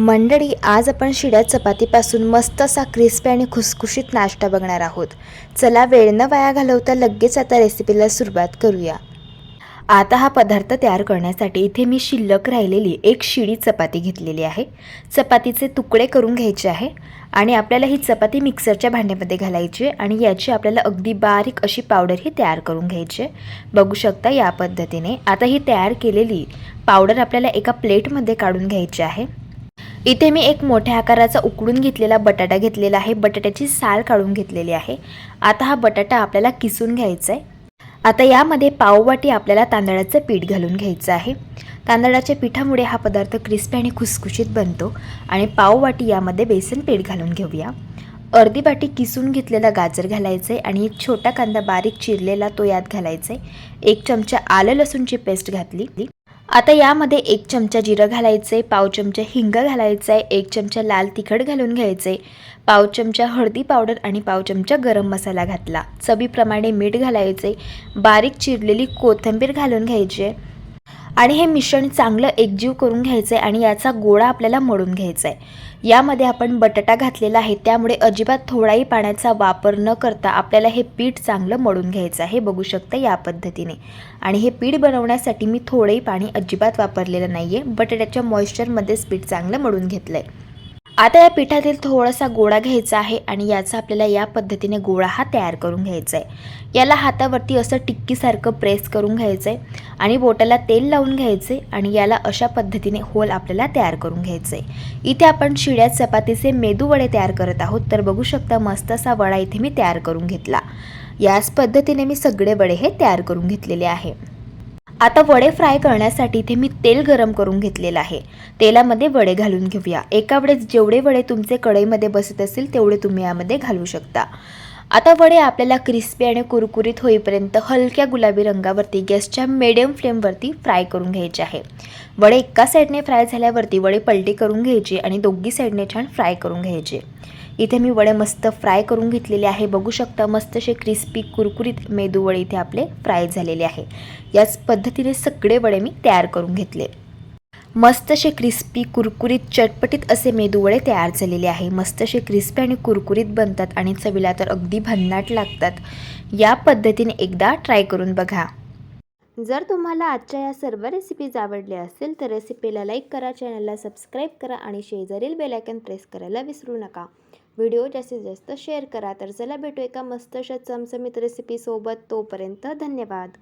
मंडळी आज आपण शिड्या चपातीपासून मस्त असा क्रिस्पी आणि खुसखुशीत नाश्ता बघणार आहोत. चला वेळ न वाया घालवता लगेच आता रेसिपीला सुरुवात करूया. आता हा पदार्थ तयार करण्यासाठी इथे मी शिल्लक राहिलेली एक शिडी चपाती घेतलेली आहे. चपातीचे तुकडे करून घ्यायचे आहे आणि आपल्याला ही चपाती मिक्सरच्या भांड्यामध्ये घालायची आहे आणि याची आपल्याला अगदी बारीक अशी पावडर ही तयार करून घ्यायची आहे. बघू शकता या पद्धतीने. आता ही तयार केलेली पावडर आपल्याला एका प्लेटमध्ये काढून घ्यायची आहे. इथे मी एक मोठ्या आकाराचा उकडून घेतलेला बटाटा घेतलेला आहे. बटाट्याची साल काढून घेतलेली आहे. आता हा बटाटा आपल्याला किसून घ्यायचा आहे आता यामध्ये पाववाटी आपल्याला तांदळाचं पीठ घालून घ्यायचं आहे. तांदळाच्या पिठामुळे हा पदार्थ क्रिस्पी आणि खुसखुशीत बनतो. आणि पाववाटी यामध्ये बेसन पीठ घालून घेऊया. अर्धी वाटी किसून घेतलेला गाजर घालायचं आहे आणि एक छोटा कांदा बारीक चिरलेला तो यात घालायचा आहे एक चमचा आलं लसूणची पेस्ट घातली. आता यामध्ये एक चमचा जिरं घालायचं आहे पाव चमचा हिंग घालायचं आहे एक चमचा लाल तिखट घालून घ्यायचं. आहे पाव चमचा हळदी पावडर आणि पाव चमचा गरम मसाला घातला. चवीप्रमाणे मीठ घालायचं. आहे बारीक चिरलेली कोथिंबीर घालून घ्यायची. आहे आणि हे मिश्रण चांगलं एकजीव करून घ्यायचं आहे आणि याचा गोळा आपल्याला मळून घ्यायचा आहे यामध्ये आपण बटाटा घातलेला आहे त्यामुळे अजिबात थोडाही पाण्याचा वापर न करता आपल्याला हे पीठ चांगलं मळून घ्यायचं आहे बघू शकता या पद्धतीने. आणि हे पीठ बनवण्यासाठी मी थोडंही पाणी अजिबात वापरलेलं नाही आहे बटाट्याच्या मॉइश्चरमध्येच पीठ चांगलं मळून घेतलं आहे आता या पिठातील थोडासा गोळा घ्यायचा आहे आणि याचा आपल्याला या पद्धतीने गोळा हा तयार करून घ्यायचा आहे. याला हातावरती असं टिक्कीसारखं प्रेस करून घ्यायचं आहे आणि बोटाला तेल लावून घ्यायचे आणि याला अशा पद्धतीने होल आपल्याला तयार करून घ्यायचं आहे इथे आपण शिड्या चपातीचे मेदू वडे तयार करत आहोत. तर बघू शकता मस्त असा वडा इथे मी तयार करून घेतला. याच पद्धतीने मी सगळे वडे हे तयार करून घेतलेले आहे. आता वडे फ्राय करण्यासाठी इथे मी तेल गरम करून घेतलेलं आहे. तेलामध्ये वडे घालून घेऊया. एका वेळेस जेवढे वडे तुमचे कढईमध्ये बसत असतील तेवढे तुम्ही यामध्ये घालू शकता. आता वडे आपल्याला क्रिस्पी आणि कुरकुरीत होईपर्यंत हलक्या गुलाबी रंगावरती गॅसच्या मिडियम फ्लेमवरती फ्राय करून घ्यायचे आहे. वडे एका साईडने फ्राय झाल्यावरती वडे पलटी करून घ्यायचे आणि दोघी साईडने छान फ्राय करून घ्यायचे. इथे मी वडे मस्त फ्राय करून घेतलेले आहे. बघू शकता मस्त असे क्रिस्पी कुरकुरीत मेदू वडे इथे आपले फ्राय झालेले आहे. याच पद्धतीने सगळे वडे मी तयार करून घेतले. मस्त असे क्रिस्पी कुरकुरीत चटपटीत असे मेदूवडे तयार झालेले आहे. मस्त असे क्रिस्पी आणि कुरकुरीत बनतात आणि चवीला तर अगदी भन्नाट लागतात. या पद्धतीने एकदा ट्राय करून बघा. जर तुम्हाला आजच्या या सर्व रेसिपीज आवडल्या असतील तर रेसिपीला लाईक करा चॅनलला सबस्क्राईब करा आणि शेजारील बेलायकन प्रेस करायला विसरू नका. व्हिडिओ जास्तीत जास्त शेअर करा. तर चला भेटू एका मस्त अशा चमचमीत रेसिपीसोबत तोपर्यंत धन्यवाद.